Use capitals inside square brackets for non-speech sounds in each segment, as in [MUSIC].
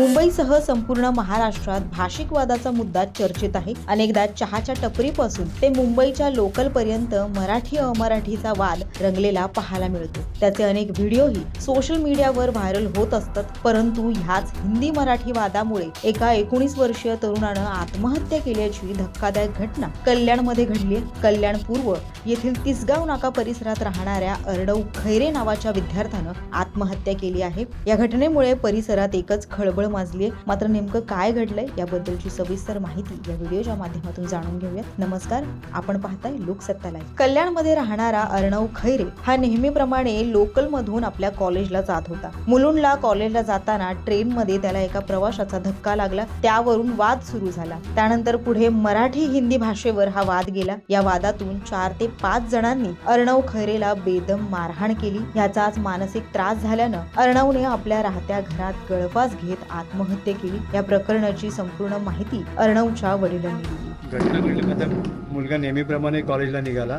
मुंबईसह संपूर्ण महाराष्ट्रात भाषिक वादाचा मुद्दा चर्चेत आहे. अनेकदा चहाच्या टपरीपासून ते मुंबईच्या लोकल पर्यंत मराठी अमराठीचा वाद रंगलेला पाहायला मिळतो. त्याचे अनेक व्हिडिओही सोशल मीडियावर व्हायरल होत असतात. परंतु ह्याच हिंदी मराठी वादामुळे एका एकोणीस वर्षीय तरुणानं आत्महत्या केल्याची धक्कादायक घटना कल्याणमध्ये घडली आहे. कल्याण पूर्व येथील तिसगाव नाका परिसरात राहणाऱ्या अर्णव खैरे नावाच्या विद्यार्थ्यानं आत्महत्या केली आहे. या घटनेमुळे परिसरात एकच खळबळ माजली आहे मात्र नेमकं काय घडलंय याबद्दलची सविस्तर माहिती या व्हिडिओच्या माध्यमातून जाणून घेऊया नमस्कार आपण पाहताय लोकसत्ता लाईव्ह कल्याणमध्ये राहणारा अर्णव खैरे हा नेहमीप्रमाणे लोकल मधून आपल्या कॉलेजला जात होता. मुलुंडला कॉलेजला जाताना ट्रेन मध्ये त्याला एका प्रवाशाचा धक्का लागला. त्यावरून वाद सुरू झाला. त्यानंतर पुढे मराठी हिंदी भाषेवर हा वाद गेला. या वादातून चार ते पाच जणांनी अर्णव खैरेला बेदम मारहाण केली. याचाच मानसिक त्रास झाल्यानं अर्णवने आपल्या राहत्या घरात गळफास घेत आत्महत्या केली. या प्रकरणाची संपूर्ण माहिती अर्णवच्या वडिलांनी दिली. घटना घडल्यानंतर मुलगा नेहमीप्रमाणे कॉलेजला निघाला.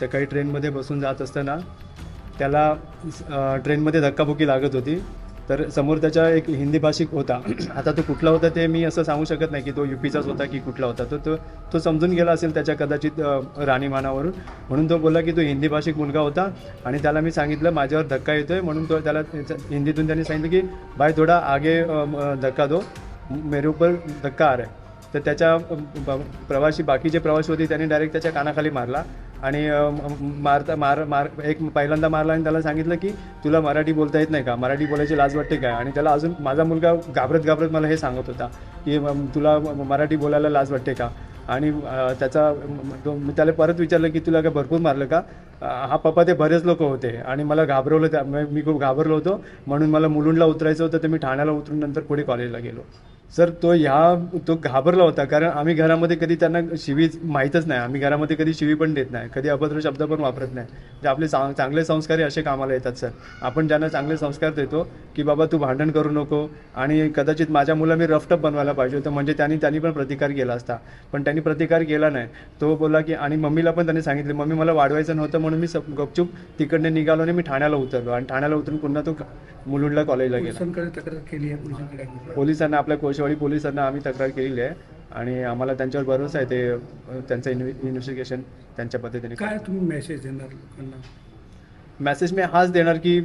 सकाळी ट्रेनमध्ये बसून जात असताना त्याला ट्रेनमध्ये धक्काबुक्की लागत होती. तर समोर त्याच्या एक हिंदी भाषिक होता. [CLEARS THROAT] आता तो कुठला होता ते मी असं सांगू शकत नाही की तो युपीचाच होता की कुठला होता. तो तो तो समजून गेला असेल त्याच्या कदाचित राणीमानावरून. म्हणून तो बोलला की तो हिंदी भाषिक मुलगा होता आणि त्याला मी सांगितलं माझ्यावर धक्का येतोय. म्हणून तो त्याला हिंदीतून त्यांनी सांगितलं की बाय थोडा आगे धक्का दो. मेरे ऊपर धक्का आ रहा है. तर त्याच्या प्रवासी बाकीचे प्रवासी होते त्यांनी डायरेक्ट त्याच्या कानाखाली मारला. आणि मारता मार मार एक पहिल्यांदा मारला आणि त्याला सांगितलं की तुला मराठी बोलता येत नाही का? मराठी बोलायची लाज वाटते काय आणि त्याला अजून माझा मुलगा घाबरत घाबरत मला हे सांगत होता की तुला मराठी बोलायला लाज वाटते का? आणि त्याचा तो- मी त्याला परत विचारलं की तुला काय भरपूर मारलं का? हा पप्पा ते बरेच लोक होते आणि मला घाबरवलं त्या मी खूप घाबरलो होतो. म्हणून मला मुलुंडला उतरायचं होतं तर मी ठाण्याला उतरून नंतर पुढे कॉलेजला गेलो. सर तो ह्या तो घाबरला होता कारण आम्ही घरामध्ये कधी त्यांना शिवी माहीतच नाही. आम्ही घरामध्ये कधी शिवी पण देत नाही. कधी अभद्र शब्द पण वापरत नाही. जे आपले चांग चांगले संस्कार हे असे कामाला येतात सर. आपण ज्यांना चांगले संस्कार देतो की बाबा तू भांडण करू नको आणि कदाचित माझ्या मुला मी रफटप बनवायला पाहिजे होतं म्हणजे त्यांनी त्यांनी पण प्रतिकार केला असता. पण त्यांनी प्रतिकार केला नाही. तो बोला की आणि मम्मीला पण त्यांनी सांगितले मम्मी मला वाढवायचं नव्हतं म्हणून मी सब गपचूप तिकडनं निघालो आणि मी ठाण्याला उतरलो. आणि ठाण्याला उतरून पुन्हा तो मुलुंडला कॉलेजला गेला. पोलिसांना आपल्या कोशवाडी पोलिसांना आम्ही तक्रार केलेली आहे आणि आम्हाला त्यांच्यावर भरोसा आहे ते त्यांचं इन्व्हे इन्व्हेस्टिगेशन त्यांच्या पद्धतीने काय तुम्ही मेसेज देणार लोकांना मेसेज मी हाच देणार की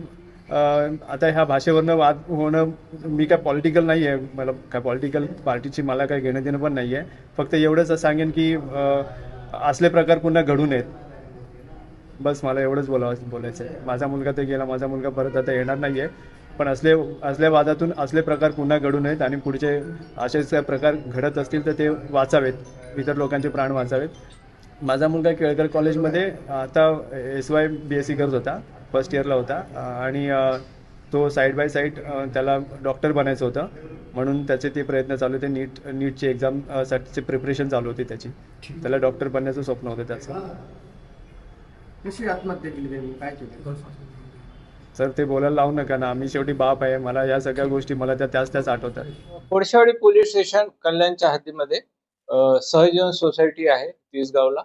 आता ह्या भाषेवरनं वाद होणं मी काय पॉलिटिकल नाही आहे मला काय पॉलिटिकल पार्टीची मला काय घेणं देणं पण नाही आहे फक्त एवढंच सांगेन की असले प्रकार पुन्हा घडू नयेत. बस मला एवढंच बोलावं बोलायचं आहे माझा मुलगा ते गेला माझा मुलगा परत आता येणार नाही आहे पण असले असल्या वादातून असले प्रकार पुन्हा घडू नयेत आणि पुढचे असेच प्रकार घडत असतील तर ते वाचावेत इतर लोकांचे प्राण वाचावेत. माझा मुलगा केळकर कॉलेजमध्ये आता S Y B S C करत होता फर्स्ट इयरला होता. आणि तो साईड बाय साईड त्याला डॉक्टर बनायचं होतं. म्हणून त्याचे ते प्रयत्न चालू होते. नीट नीटची एक्झाम साठीचे प्रिपरेशन चालू होती त्याची. त्याला डॉक्टर बनण्याचं स्वप्न होतं त्याचं. कशी आत्महत्या केली त्यांनी? काय केलं? सर ते बोलायला लावू नका ना. आम्ही शेवटी बाप आहे. मला या सगळ्या गोष्टी मला त्या त्याच त्याच आठवतात. कोळशावाडी पोलीस स्टेशन कल्याणच्या हद्दीमध्ये सहजीवन सोसायटी आहे तिसगावला.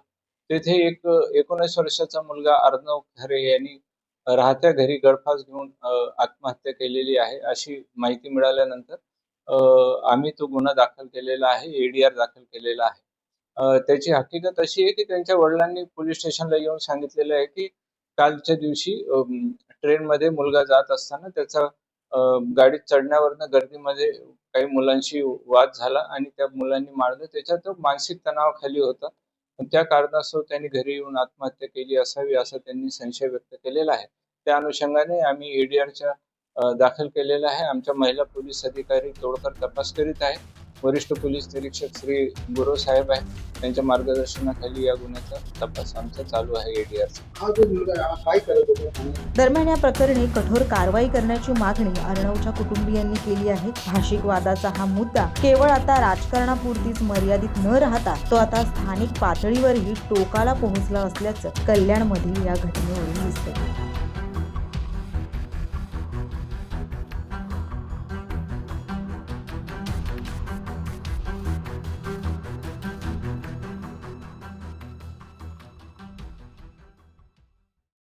तेथे एक एकोणीस वर्षाचा मुलगा अर्णव खरे यांनी राहत्या घरी गळफास घेऊन आत्महत्या केलेली आहे अशी माहिती मिळाल्यानंतर आम्ही तो गुन्हा दाखल केलेला आहे एडीआर दाखल केलेला आहे. त्याची हकीकत अशी आहे की त्यांच्या वडिलांनी पोलीस स्टेशनला येऊन सांगितलेलं आहे की कालच्या दिवशी ट्रेनमध्ये मुलगा जात असताना त्याचा गाडीत चढण्यावरनं गर्दीमध्ये काही मुलांशी वाद झाला आणि त्या मुलांनी मारलं. त्याच्यात तो मानसिक तणावाखाली होता. त्या कारणास्तव त्यांनी घरी येऊन आत्महत्या केली असावी असा त्यांनी संशय व्यक्त केलेला आहे. त्या अनुषंगाने आम्ही एडीआरच्या दाखल केलेला आहे. आमच्या महिला पोलीस अधिकारी तोडकर तपास करीत आहे. वरिष्ठ पोलीस निरीक्षक श्री गुरव साहेब आहे त्यांच्या मार्गदर्शनाखाली या गुन्ह्याचा तपास आमचा चालू आहे एडीआरचा हा हा दरम्यान या प्रकरणी कठोर कारवाई करण्याची मागणी अर्णवच्या कुटुंबियांनी केली आहे. भाषिक वादाचा हा मुद्दा केवळ आता राजकारणापुरतीच मर्यादित न राहता तो आता स्थानिक पातळीवरही टोकाला पोहोचला असल्याचं कल्याणमधील या घटनेवरून दिसतंय.